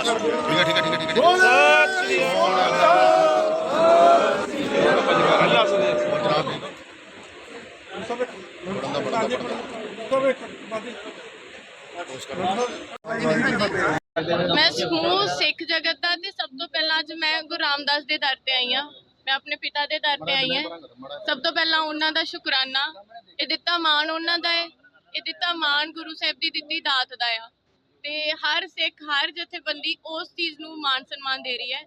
ਠੀਕ ਹੈ ਠੀਕ ਹੈ ਠੀਕ ਹੈ ਠੀਕ ਹੈ। ਸਤਿ ਸ੍ਰੀ ਅਕਾਲ ਅੱਲਾ ਸਦੇ ਜਨਾਬ ਬੜਨ ਦਾ ਬੜਨ ਦਾ ਮੈਂ ਸਮੂਹ ਸਿੱਖ ਜਗਤ ਦਾ ਤੇ ਸਭ ਤੋਂ ਪਹਿਲਾਂ ਅੱਜ ਮੈਂ ਗੁਰੂ ਰਾਮਦਾਸ ਦੇ ਦਰ ਤੇ ਆਈ ਹਾਂ। ਮੈਂ ਆਪਣੇ ਪਿਤਾ ਦੇ ਦਰ ਤੇ ਆਈ ਹਾਂ। ਸਭ ਤੋਂ ਪਹਿਲਾਂ ਉਹਨਾਂ ਦਾ ਸ਼ੁਕਰਾਨਾ। ਇਹ ਦਿੱਤਾ ਮਾਣ ਉਹਨਾਂ ਦਾ ਹੈ ਇਹ ਦਿੱਤਾ ਮਾਣ ਗੁਰੂ ਸਾਹਿਬ ਦੀ ਦਿੱਤੀ ਦਾਤ ਦਾ ਆ। ਤੇ ਹਰ ਸਿੱਖ ਹਰ ਜਥੇਬੰਦੀ ਉਸ ਚੀਜ਼ ਨੂੰ ਮਾਣ ਸਨਮਾਨ ਦੇ ਰਹੀ ਹੈ।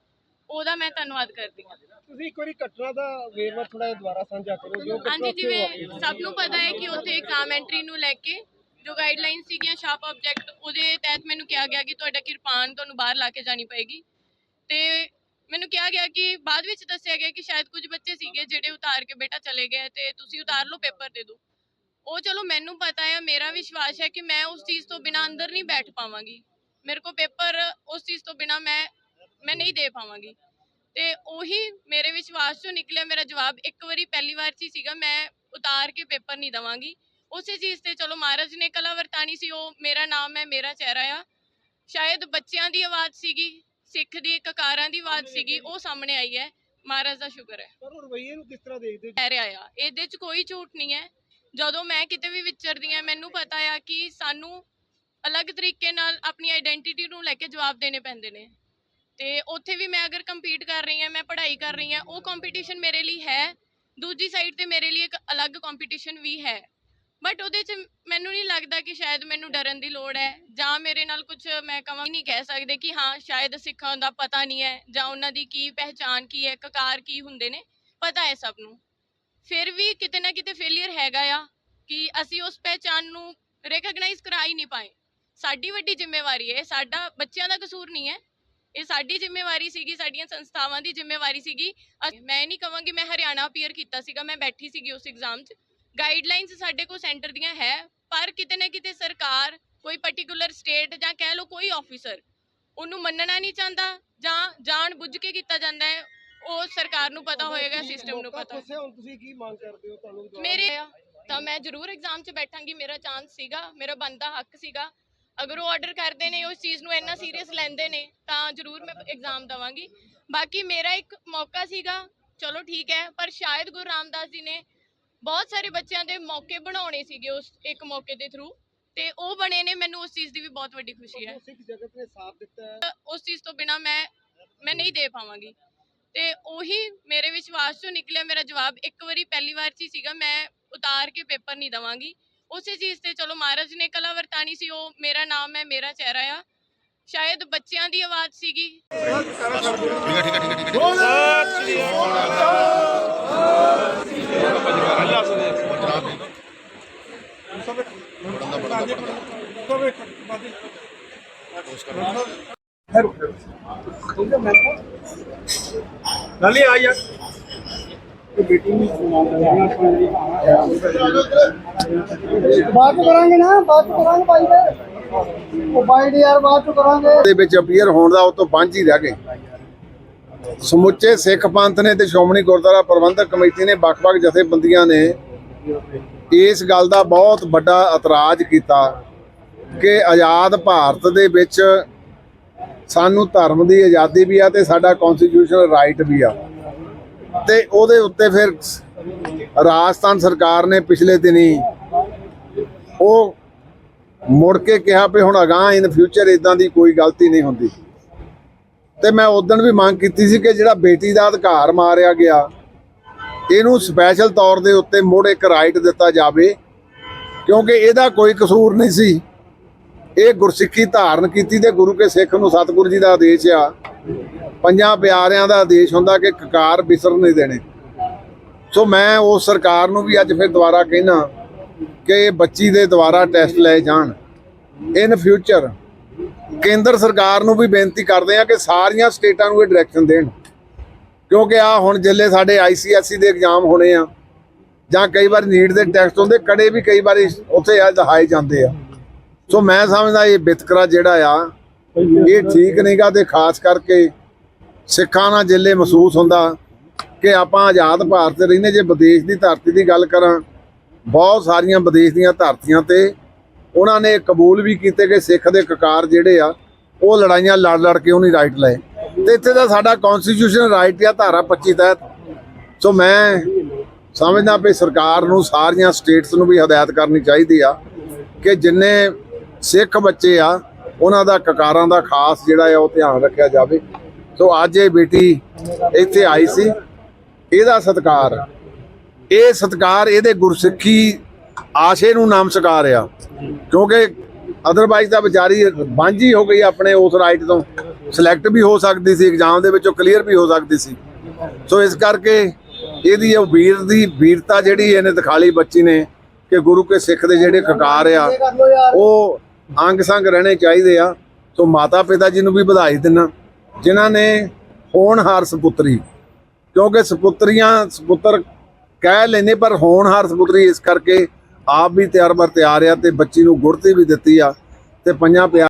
ਉਹਦਾ ਮੈਂ ਧੰਨਵਾਦ ਕਰਦੀ ਹਾਂ। ਤੁਸੀਂ ਇੱਕ ਵਾਰੀ ਘਟਨਾ ਦਾ ਵੇਰਵਾ ਥੋੜਾ ਜਿਹਾ ਦੁਬਾਰਾ ਸਾਂਝਾ ਕਰੋ ਜੋ ਹਾਂਜੀ। ਜਿਵੇਂ ਸਭ ਨੂੰ ਪਤਾ ਹੈ ਕਿ ਉੱਥੇ ਐਗਜ਼ਾਮ ਐਂਟਰੀ ਨੂੰ ਲੈ ਕੇ ਜੋ ਗਾਈਡਲਾਈਨ ਸੀਗੀਆਂ ਸ਼ਾਰਪ ਆਬਜੈਕਟ ਉਹਦੇ ਤਹਿਤ ਮੈਨੂੰ ਕਿਹਾ ਗਿਆ ਕਿ ਤੁਹਾਡਾ ਕਿਰਪਾਨ ਤੁਹਾਨੂੰ ਬਾਹਰ ਲਾ ਕੇ ਜਾਣੀ ਪਏਗੀ। ਤੇ ਮੈਨੂੰ ਕਿਹਾ ਗਿਆ ਕਿ ਬਾਅਦ ਵਿੱਚ ਦੱਸਿਆ ਗਿਆ ਕਿ ਸ਼ਾਇਦ ਕੁਝ ਬੱਚੇ ਸੀਗੇ ਜਿਹੜੇ ਉਤਾਰ ਕੇ ਬੇਟਾ ਚਲੇ ਗਏ ਤੇ ਤੁਸੀਂ ਉਤਾਰ ਲਓ ਪੇਪਰ ਦੇ ਦਿਓ। ਉਹ ਚਲੋ ਮੈਨੂੰ ਪਤਾ ਹੈ ਮੇਰਾ ਵਿਸ਼ਵਾਸ ਹੈ ਕਿ ਮੈਂ ਉਸ ਚੀਜ਼ ਤੋਂ ਬਿਨਾ ਅੰਦਰ ਨਹੀਂ ਬੈਠ ਪਾਵਾਂਗੀ। ਮੇਰੇ ਕੋ ਪੇਪਰ ਉਸ ਚੀਜ਼ ਤੋਂ ਬਿਨਾ ਮੈਂ ਮੈਂ ਨਹੀਂ ਦੇ ਪਾਵਾਂਗੀ। ਤੇ ਉਹੀ ਮੇਰੇ ਵਿਸ਼ਵਾਸ ਚੋਂ ਨਿਕਲਿਆ ਮੇਰਾ ਜਵਾਬ ਇੱਕ ਵਾਰੀ ਪਹਿਲੀ ਵਾਰ 'ਚ ਸੀਗਾ ਮੈਂ ਉਤਾਰ ਕੇ ਪੇਪਰ ਨਹੀਂ ਦਵਾਂਗੀ। ਉਸੇ ਚੀਜ਼ ਤੇ ਚਲੋ ਮਹਾਰਾਜ ਨੇ ਕਲਾ ਵਰਤਾਨੀ ਸੀ ਉਹ ਮੇਰਾ ਨਾਮ ਹੈ ਮੇਰਾ ਚਿਹਰਾ ਆ। ਸ਼ਾਇਦ ਬੱਚਿਆਂ ਦੀ ਆਵਾਜ਼ ਸੀਗੀ ਸਿੱਖ ਦੀ ਕਕਾਰਾਂ ਦੀ ਆਵਾਜ਼ ਸੀਗੀ ਉਹ ਸਾਹਮਣੇ ਆਈ ਹੈ। ਮਹਾਰਾਜ ਦਾ ਸ਼ੁਕਰ ਹੈ। ਪਰ ਰਵਈਏ ਨੂੰ ਕਿਸ ਤਰ੍ਹਾਂ ਦੇਖਦੇ ਹੋ? ਕਹਿ ਰਿਹਾ ਆ ਇਹਦੇ 'ਚ ਕੋਈ ਝੂਠ ਨਹੀਂ ਹੈ। ਜਦੋਂ ਮੈਂ ਕਿਤੇ ਵੀ ਵਿਚਰਦੀ ਆ ਮੈਨੂੰ ਪਤਾ ਆ ਕਿ ਸਾਨੂੰ ਅਲੱਗ ਤਰੀਕੇ ਨਾਲ ਆਪਣੀ ਆਇਡੈਂਟੀਟੀ ਨੂੰ ਲੈ ਕੇ ਜਵਾਬ ਦੇਣੇ ਪੈਂਦੇ ਨੇ। ਤੇ ਉੱਥੇ ਵੀ ਮੈਂ ਅਗਰ ਕੰਪੀਟ ਕਰ ਰਹੀ ਹਾਂ, ਮੈਂ ਪੜ੍ਹਾਈ ਕਰ ਰਹੀ ਹਾਂ, ਉਹ ਕੰਪੀਟੀਸ਼ਨ ਮੇਰੇ ਲਈ ਹੈ। ਦੂਜੀ ਸਾਈਡ ਤੇ ਮੇਰੇ ਲਈ ਇੱਕ ਅਲੱਗ ਕੰਪੀਟੀਸ਼ਨ ਵੀ ਹੈ। ਬਟ ਉਹਦੇ 'ਚ ਮੈਨੂੰ ਨਹੀਂ ਲੱਗਦਾ ਕਿ ਸ਼ਾਇਦ ਮੈਨੂੰ ਡਰਨ ਦੀ ਲੋੜ ਹੈ ਜਾਂ ਮੇਰੇ ਨਾਲ ਕੁਝ ਮੈਂ ਕਵਾਂ ਨਹੀਂ ਕਹਿ ਸਕਦੇ ਕਿ ਹਾਂ, ਸ਼ਾਇਦ ਸਿੱਖਾਂ ਦਾ ਪਤਾ ਨਹੀਂ ਹੈ ਜਾਂ ਉਹਨਾਂ ਦੀ ਕੀ ਪਹਿਚਾਨ ਕੀ ਹੈ, ਕਕਾਰ ਕੀ ਹੁੰਦੇ ਨੇ, ਪਤਾ ਹੈ ਸਭ ਨੂੰ। ਫਿਰ ਵੀ ਕਿਤੇ ਨਾ ਕਿਤੇ ਫੇਲਿਅਰ ਹੈਗਾ ਆ ਕਿ ਅਸੀਂ ਉਸ ਪਹਿਚਾਨ ਨੂੰ ਰੈਕਗਨਾਈਜ਼ ਕਰਾ ਹੀ ਨਹੀਂ ਪਾਏ। ਸਾਡੀ ਵੱਡੀ ਜ਼ਿੰਮੇਵਾਰੀ ਹੈ, ਸਾਡਾ ਬੱਚਿਆਂ ਦਾ ਕਸੂਰ ਨਹੀਂ ਹੈ। ਇਹ ਸਾਡੀ ਜ਼ਿੰਮੇਵਾਰੀ ਸੀਗੀ, ਸਾਡੀਆਂ ਸੰਸਥਾਵਾਂ ਦੀ ਜ਼ਿੰਮੇਵਾਰੀ ਸੀਗੀ। ਅ- ਮੈਂ ਨਹੀਂ ਕਹਾਂਗੀ ਮੈਂ ਹਰਿਆਣਾ ਅਪੀਅਰ ਕੀਤਾ ਸੀਗਾ, ਮੈਂ ਬੈਠੀ ਸੀਗੀ ਉਸ ਐਗਜ਼ਾਮ 'ਚ। ਗਾਈਡਲਾਈਨਸ ਸਾਡੇ ਕੋਲ ਸੈਂਟਰ ਦੀਆਂ ਹੈ, ਪਰ ਕਿਤੇ ਨਾ ਕਿਤੇ ਸਰਕਾਰ, ਕੋਈ ਪਾਰਟਿਕੂਲਰ ਸਟੇਟ ਜਾਂ ਕਹਿ ਲਓ ਕੋਈ ਆਫੀਸਰ ਉਹਨੂੰ ਮੰਨਣਾ ਨਹੀਂ ਚਾਹੁੰਦਾ ਜਾਂ ਜਾਣ ਬੁੱਝ ਕੇ ਕੀਤਾ ਜਾਂਦਾ ਹੈ। ਉਹ ਸਰਕਾਰ ਨੂੰ ਪਤਾ ਹੋਏਗਾ ਸਿਸਟਮ ਨੂੰ ਪਤਾ। ਫਸਿਆ ਹੁਣ ਤੁਸੀਂ ਕੀ ਮੰਗ ਕਰਦੇ ਹੋ ਤੁਹਾਨੂੰ ਜਵਾਬ ਮੇਰੇ ਤਾਂ ਮੈਂ ਜ਼ਰੂਰ ਐਗਜ਼ਾਮ 'ਚ ਬੈਠਾਂਗੀ ਮੇਰਾ ਚਾਂਸ ਸੀਗਾ ਮੇਰਾ ਬੰਦਾ ਹੱਕ ਸੀਗਾ। ਅਗਰ ਉਹ ਆਰਡਰ ਕਰਦੇ ਨੇ ਉਸ ਚੀਜ਼ ਨੂੰ ਇੰਨਾ ਸੀਰੀਅਸ ਲੈਂਦੇ ਨੇ ਤਾਂ ਜ਼ਰੂਰ ਮੈਂ ਐਗਜ਼ਾਮ ਦਵਾਂਗੀ। ਬਾਕੀ ਮੇਰਾ ਇੱਕ ਮੌਕਾ ਸੀਗਾ ਚਲੋ ਠੀਕ ਹੈ ਪਰ ਸ਼ਾਇਦ ਗੁਰੂ ਰਾਮਦਾਸ ਜੀ ਨੇ ਬਹੁਤ ਸਾਰੇ ਬੱਚਿਆਂ ਦੇ ਮੌਕੇ ਬਣਾਉਣੇ ਸੀਗੇ ਉਸ ਇੱਕ ਮੌਕੇ ਦੇ ਥਰੂ ਤੇ ਉਹ ਬਣੇ ਨੇ ਮੈਨੂੰ ਉਸ ਚੀਜ਼ ਦੀ ਵੀ ਬਹੁਤ ਵੱਡੀ ਖੁਸ਼ੀ ਹੈ। ਸਿੱਖ ਜਗਤ ਨੇ ਸਾਥ ਦਿੱਤਾ ਹੈ। ਉਸ ਚੀਜ਼ ਤੋਂ ਬਿਨਾ ਮੈਂ ਮੈਂ ਨਹੀਂ ਦੇ ਪਾਵਾਂਗੀ। ਤੇ ਉਹੀ ਮੇਰੇ ਵਿਸ਼ਵਾਸ ਚੋਂ ਨਿਕਲਿਆ ਮੇਰਾ ਜਵਾਬ ਇੱਕ ਵਾਰੀ ਪਹਿਲੀ ਵਾਰ 'ਚ ਹੀ ਸੀਗਾ ਮੈਂ ਉਤਾਰ ਕੇ ਪੇਪਰ ਨਹੀਂ ਦਵਾਂਗੀ। ਉਸੇ ਚੀਜ਼ ਤੇ ਚਲੋ ਮਹਾਰਾਜ ਨੇ ਕਲਾ ਵਰਤਾਨੀ ਸੀ ਉਹ ਮੇਰਾ ਨਾਮ ਹੈ ਮੇਰਾ ਚਿਹਰਾ ਆ। ਸ਼ਾਇਦ ਬੱਚਿਆਂ ਦੀ ਆਵਾਜ਼ ਸੀਗੀ। ਠੀਕ ਹੈ ਠੀਕ ਹੈ ਨਾਲੇ ਆ ਯਾਰ। ਚ ਕਰਾਂਗੇ ਨਾ ਚ ਕਰਾਂਗੇ ਭਾਈ ਦੇ ਉਹ ਬਾਈ ਦੇ ਯਾਰ ਚ ਕਰਾਂਗੇ। ਦੇ ਵਿੱਚ ਅਪੀਅਰ ਹੋਣ ਦਾ ਉਹ ਤੋਂ ਵਾਂਝ ਹੀ ਰਹਿ ਗਏ। ਸਮੁੱਚੇ ਸਿੱਖ ਪੰਥ ਨੇ ਤੇ ਸ਼੍ਰੋਮਣੀ ਗੁਰਦੁਆਰਾ ਪ੍ਰਬੰਧਕ ਕਮੇਟੀ ਨੇ ਵੱਖ-ਵੱਖ ਜਥੇਬੰਦੀਆਂ ਨੇ ਇਸ ਗੱਲ ਦਾ ਬਹੁਤ ਵੱਡਾ ਇਤਰਾਜ਼ ਕੀਤਾ ਕਿ ਆਜ਼ਾਦ ਭਾਰਤ ਦੇ ਵਿੱਚ ਸਾਨੂੰ ਧਰਮ ਦੀ ਆਜ਼ਾਦੀ ਵੀ ਆ ਤੇ ਸਾਡਾ ਕਨਸਟੀਟਿਊਸ਼ਨਲ ਰਾਈਟ ਵੀ ਆ। ਤੇ ਉਹਦੇ ਉੱਤੇ ਫਿਰ ਰਾਜਸਥਾਨ ਸਰਕਾਰ ਨੇ ਪਿਛਲੇ ਦਿਨੀ ਉਹ ਮੁੜ ਕੇ ਕਿਹਾ ਵੀ ਹੁਣ ਅਗਾਂਹ ਇਨ ਫਿਊਚਰ ਇਦਾਂ ਦੀ ਕੋਈ ਗਲਤੀ ਨਹੀਂ ਹੁੰਦੀ। ਤੇ ਮੈਂ ਉਦੋਂ ਵੀ ਮੰਗ ਕੀਤੀ ਸੀ ਕਿ ਜਿਹੜਾ ਬੇਟੀ ਦਾ ਅਧਿਕਾਰ ਮਾਰਿਆ ਗਿਆ, ਇਹਨੂੰ ਸਪੈਸ਼ਲ ਤੌਰ ਦੇ ਉੱਤੇ ਮੁੜ ਇੱਕ ਰਾਈਟ ਦਿੱਤਾ ਜਾਵੇ, ਕਿਉਂਕਿ ਇਹਦਾ ਕੋਈ ਕਸੂਰ ਨਹੀਂ ਸੀ। ਇਹ ਗੁਰਸਿੱਖੀ ਧਾਰਨ ਕੀਤੀ ਤੇ ਗੁਰੂ ਕੇ ਸਿੱਖ ਨੂੰ ਸਤਿਗੁਰੂ ਜੀ ਦਾ ਆਦੇਸ਼ ਆ। ਪੰਜਾਂ ਪਿਆਰਿਆਂ ਦਾ ਆਦੇਸ਼ ਹੁੰਦਾ ਕਿ ਕਕਾਰ ਵਿਸਰ ਨਹੀਂ ਦੇਣੇ। ਸੋ ਮੈਂ ਉਸ ਸਰਕਾਰ ਨੂੰ ਵੀ ਅੱਜ ਫਿਰ ਦੁਬਾਰਾ ਕਹਿਣਾ ਕਿ ਇਹ ਬੱਚੀ ਦੇ ਦੁਬਾਰਾ ਟੈਸਟ ਲਏ ਜਾਣ। ਇਨ ਫਿਊਚਰ ਕੇਂਦਰ ਸਰਕਾਰ ਨੂੰ ਵੀ ਬੇਨਤੀ ਕਰਦੇ ਆ ਕਿ ਸਾਰੀਆਂ ਸਟੇਟਾਂ ਨੂੰ ਇਹ ਡਾਇਰੈਕਸ਼ਨ ਦੇਣ। ਕਿਉਂਕਿ ਆ ਹੁਣ ਜਿੱਲੇ ਸਾਡੇ ਆਈਸੀਐਸਸੀ ਦੇ ਐਗਜ਼ਾਮ ਹੋਣੇ ਆ ਜਾਂ ਕਈ ਵਾਰ ਨੀਟ ਦੇ ਟੈਸਟ ਹੁੰਦੇ, ਕੜੇ ਵੀ ਕਈ ਵਾਰੀ ਉੱਥੇ ਆ ਦਿਖਾਏ ਜਾਂਦੇ ਆ। ਸੋ ਮੈਂ ਸਮਝਦਾ ਇਹ ਵਿਤਕਰਾ ਜਿਹੜਾ ਆ, ਇਹ ਠੀਕ ਨਹੀਂਗਾ ਤੇ ਖਾਸ ਕਰਕੇ ਸਿੱਖਾਂ ਨਾਲ ਜਿੱਲੇ ਮਹਿਸੂਸ ਹੁੰਦਾ ਕਿ ਆਪਾਂ ਆਜ਼ਾਦ ਭਾਰਤ 'ਚ ਰਹਿੰਦੇ, ਜੇ ਵਿਦੇਸ਼ ਦੀ ਧਰਤੀ ਦੀ ਗੱਲ ਕਰਾਂ, ਬਹੁਤ ਸਾਰੀਆਂ ਵਿਦੇਸ਼ ਦੀਆਂ ਧਰਤੀਆਂ ਤੇ ਉਹਨਾਂ ਨੇ ਕਬੂਲ ਵੀ ਕੀਤੇ ਕਿ ਸਿੱਖ ਦੇ ਕਕਾਰ ਜਿਹੜੇ ਆ, ਉਹ ਲੜਾਈਆਂ ਲੜ ਲੜ ਕੇ ਉਹਨੇ ਰਾਈਟ ਲਏ। ਤੇ ਇੱਥੇ ਦਾ ਸਾਡਾ ਕਨਸਟੀਟਿਊਸ਼ਨ ਰਾਈਟ ਆ, ਧਾਰਾ 25 ਤਹਿਤ। ਸੋ ਮੈਂ ਸਮਝਦਾ ਵੀ ਸਰਕਾਰ ਨੂੰ, ਸਾਰੀਆਂ ਸਟੇਟਸ ਨੂੰ ਵੀ ਹਦਾਇਤ ਕਰਨੀ ਚਾਹੀਦੀ ਆ ਕਿ ਜਿੰਨੇ ਸਿੱਖ ਬੱਚੇ ਆ, ਉਹਨਾਂ ਦਾ ਕਕਾਰਾਂ ਦਾ ਖਾਸ ਜਿਹੜਾ ਆ, ਉਹ ਧਿਆਨ ਰੱਖਿਆ ਜਾਵੇ। ਸੋ ਅੱਜ ਇਹ ਬੇਟੀ ਇੱਥੇ ਆਈ ਸੀ। ਇਹਦਾ ਸਤਿਕਾਰ, ਇਹ ਸਤਿਕਾਰ ਇਹਦੇ ਗੁਰਸਿੱਖੀ ਆਸ਼ੇ ਨੂੰ ਨਾਮ ਸਕਾਰ ਆ। ਕਿਉਂਕਿ ਅਦਰਵਾਈਜ਼ ਤਾਂ ਵਿਚਾਰੀ ਬਾਂਝੀ ਹੋ ਗਈ ਆਪਣੇ ਉਸ ਰਾਈਟ ਤੋਂ। ਸਿਲੈਕਟ ਵੀ ਹੋ ਸਕਦੀ ਸੀ ਐਗਜ਼ਾਮ ਦੇ ਵਿੱਚੋਂ ਕਲੀਅਰ ਵੀ ਹੋ ਸਕਦੀ ਸੀ। ਸੋ ਇਸ ਕਰਕੇ ਇਹਦੀ ਉਹ ਵੀਰ ਦੀ ਵੀਰਤਾ ਜਿਹੜੀ ਇਹਨੇ ਦਿਖਾਲੀ ਬੱਚੀ ਨੇ, ਕਿ ਗੁਰੂ ਕੇ ਸਿੱਖ ਦੇ ਜਿਹੜੇ ਕਕਾਰ ਆ, ਉਹ ਅੰਗ ਸੰਗ ਰਹਿਣੇ ਚਾਹੀਦੇ ਆ। ਸੋ ਮਾਤਾ ਪਿਤਾ ਜੀ ਨੂੰ ਵੀ ਵਧਾਈ ਦਿੰਨਾ। ਜਿਨ੍ਹਾਂ ਨੇ ਹੋਣਹਾਰ ਸੁਪੁੱਤਰੀ। ਕਿਉਂਕਿ ਸੁਪੁੱਤਰੀਆਂ ਸੁਪੁੱਤਰ ਕਹਿ ਲੈਨੇ ਪਰ ਹੋਣਹਾਰ ਸੁਪੁੱਤਰੀ ਇਸ ਕਰਕੇ ਆਪ ਵੀ ਤਿਆਰ ਬਰ ਤਿਆਰ ਆ ਤੇ ਬੱਚੀ ਨੂੰ ਗੁੜਤੀ ਵੀ ਦਿੱਤੀ ਆ ਤੇ ਪੰਜਾਂ ਪਿਆਰ